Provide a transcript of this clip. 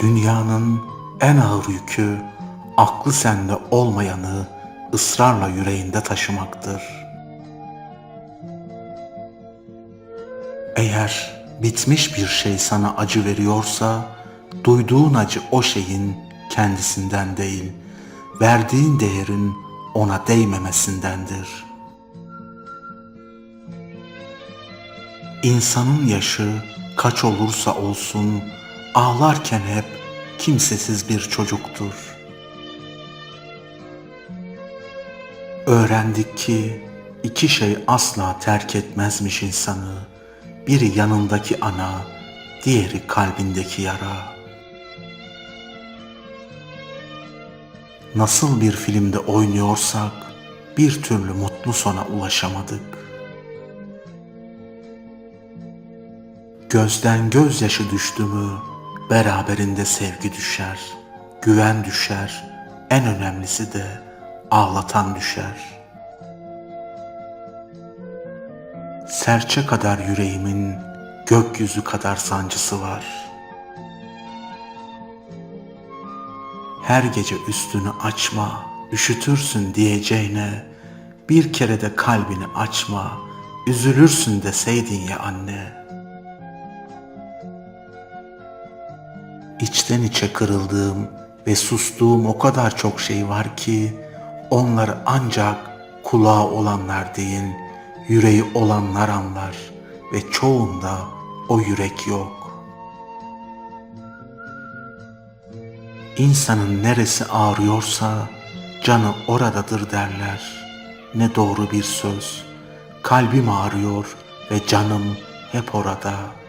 Dünyanın en ağır yükü aklı sende olmayanı ısrarla yüreğinde taşımaktır. Eğer bitmiş bir şey sana acı veriyorsa, duyduğun acı o şeyin kendisinden değil, verdiğin değerin ona değmemesindendir. İnsanın yaşı kaç olursa olsun, ağlarken hep kimsesiz bir çocuktur. Öğrendik ki iki şey asla terk etmezmiş insanı. Biri yanındaki ana, diğeri kalbindeki yara. Nasıl bir filmde oynuyorsak bir türlü mutlu sona ulaşamadık. Gözden gözyaşı düştü mü beraberinde sevgi düşer, güven düşer, en önemlisi de ağlatan düşer. Serçe kadar yüreğimin gökyüzü kadar sancısı var. Her gece üstünü açma, üşütürsün diyeceğine bir kere de kalbini açma, üzülürsün deseydin ya anne.'' İçten içe kırıldığım ve sustuğum o kadar çok şey var ki onları ancak kulağı olanlar değil, yüreği olanlar anlar ve çoğunda o yürek yok. İnsanın neresi ağrıyorsa canı oradadır derler. Ne doğru bir söz. Kalbim ağrıyor ve canım hep orada.''